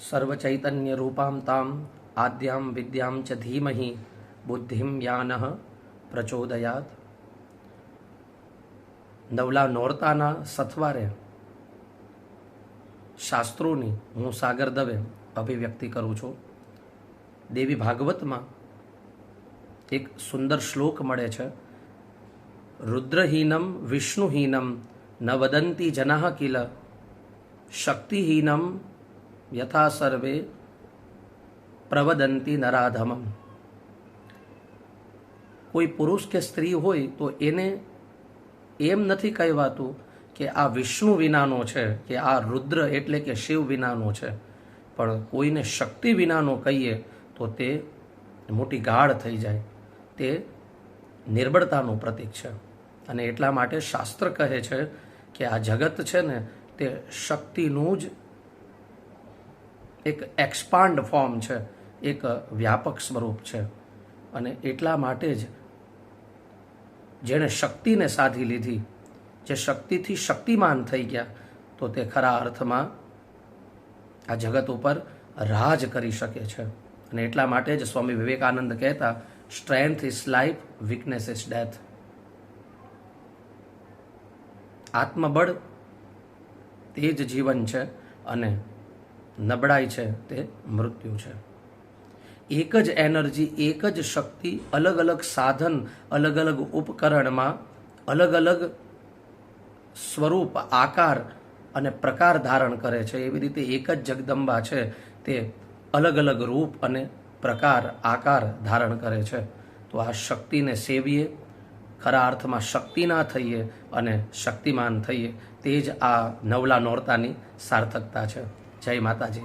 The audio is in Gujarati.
સર્વચૈતન્ય રૂપામ તામ આદ્યામ વિદ્યામ ચ ધીમહિ બુદ્ધિમ યાન પ્રચોદયાત નવલા નોરતાના સથવારે શાસ્ત્રોની હું સાગર દવે અભિવ્યક્તિ કરું છું. દેવી ભાગવતમાં એક સુંદર શ્લોક મળે છે, રુદ્રહીનમ વિષ્ણુહીનમ ન વદંતી જનાહ કિલ, શક્તિહીનમ યથા સર્વે પ્રવદંતી નરાધમમ કોઈ પુરુષ કે સ્ત્રી હોય તો એને એમ નથી કહેવાતું કે આ વિષ્ણુ વિનાનો છે કે આ રુદ્ર એટલે કે શિવ વિનાનો છે પણ કોઈને શક્તિ વિનાનો કહીએ તો તે મોટી ગાઢ થઈ જાય તે નિર્બળતાનું પ્રતીક છે અને એટલા માટે શાસ્ત્ર કહે છે કે આ જગત છે ને તે શક્તિનું જ એક એક્સપાન્ડ ફોર્મ છે, એક વ્યાપક સ્વરૂપ છે. અને એટલા માટે જ જેણે શક્તિને સાધી લીધી, જે શક્તિથી શક્તિમાન થઈ ગયા, તો તે ખરા અર્થમાં આ જગત ઉપર રાજ કરી શકે છે. અને એટલા માટે જ સ્વામી વિવેકાનંદ કહેતા strength is life weakness is death આત્મબળ તે જ જીવન છે અને નબળાઈ છે તે મૃત્યુ છે. એક જ એનર્જી, એક જ શક્તિ, અલગ અલગ સાધન, અલગ અલગ ઉપકરણમાં અલગ અલગ સ્વરૂપ, આકાર અને પ્રકાર ધારણ કરે છે. એવી રીતે એક જ જગદંબા છે તે અલગ અલગ રૂપ અને પ્રકાર, આકાર ધારણ કરે છે. તો આ શક્તિને સેવીએ, ખરા અર્થમાં શક્તિના થઈએ અને શક્તિમાન થઈએ. તે જ આ નવલા નોરતાની સાર્થકતા છે. જય માતાજી.